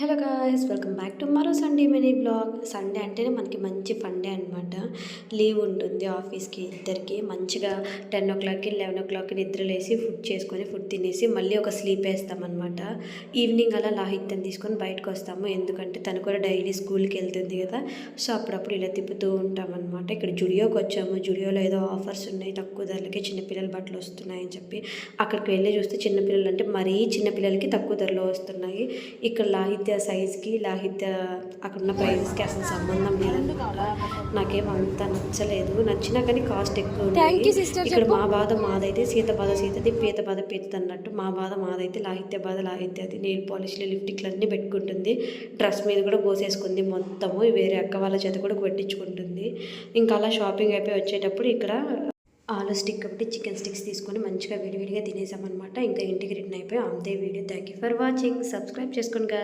Hello guys welcome back to మరో Sunday mini blog Sunday అంటేనే మనకి మంచి ఫండే అనమాట లీవ్ ఉంటుంది ఆఫీస్కి ఇద్దరికి. మంచిగా టెన్ ఓ క్లాక్కి లెవెన్ ఓ క్లాక్కి నిద్రలేసి ఫుడ్ చేసుకొని ఫుడ్ తినేసి మళ్ళీ ఒక స్లీప్ వేస్తామన్నమాట. ఈవినింగ్ అలా లాహిత్యం తీసుకొని బయటకు వస్తాము. ఎందుకంటే తను కూడా డైలీ స్కూల్కి వెళ్తుంది కదా. సో అప్పుడప్పుడు ఇలా తిప్పుతూ ఉంటామన్నమాట. ఇక్కడ జుడియోకి వచ్చాము. జుడియోలో ఏదో ఆఫర్స్ ఉన్నాయి. తక్కువ ధరలకి చిన్నపిల్లల బట్టలు వస్తున్నాయని చెప్పి అక్కడికి వెళ్ళి చూస్తే చిన్నపిల్లలు అంటే మరీ చిన్నపిల్లలకి తక్కువ ధరలో వస్తున్నాయి. ఇక్కడ లాహిత్యం సైజ్కి లాహిత్య అక్కడ ఉన్న ప్రైజెస్కి అసలు సంబంధం లేదన్నమాట నాకేం అంత నచ్చలేదు. నచ్చినా కానీ కాస్ట్ ఎక్కువ. ఇక్కడ. మా బాధ మాదైతే సీత బాధ సీతది పీత బాధ పీతది అన్నట్టు మా బాధ మాదైతే లాహిత్య బాధ లాహిత్యది. నెయిల్ పాలిష్లు లిప్టిక్లు అన్నీ పెట్టుకుంటుంది. డ్రెస్ మీద కూడా పోసేసుకుంది మొత్తము. వేరే అక్క వాళ్ళ చేత కూడా పెట్టించుకుంటుంది ఇంకా అలా షాపింగ్ అయిపోయి వచ్చేటప్పుడు ఇక్కడ ఆలు స్టిక్ ఒకటి చికెన్ స్టిక్స్ తీసుకొని మంచిగా విడివిడిగా తినేసామన్నమాట. ఇంకా ఇంటికి రిటర్న్ అయిపోయి అంతే video. Thank you for watching subscribe చేసుకోండి.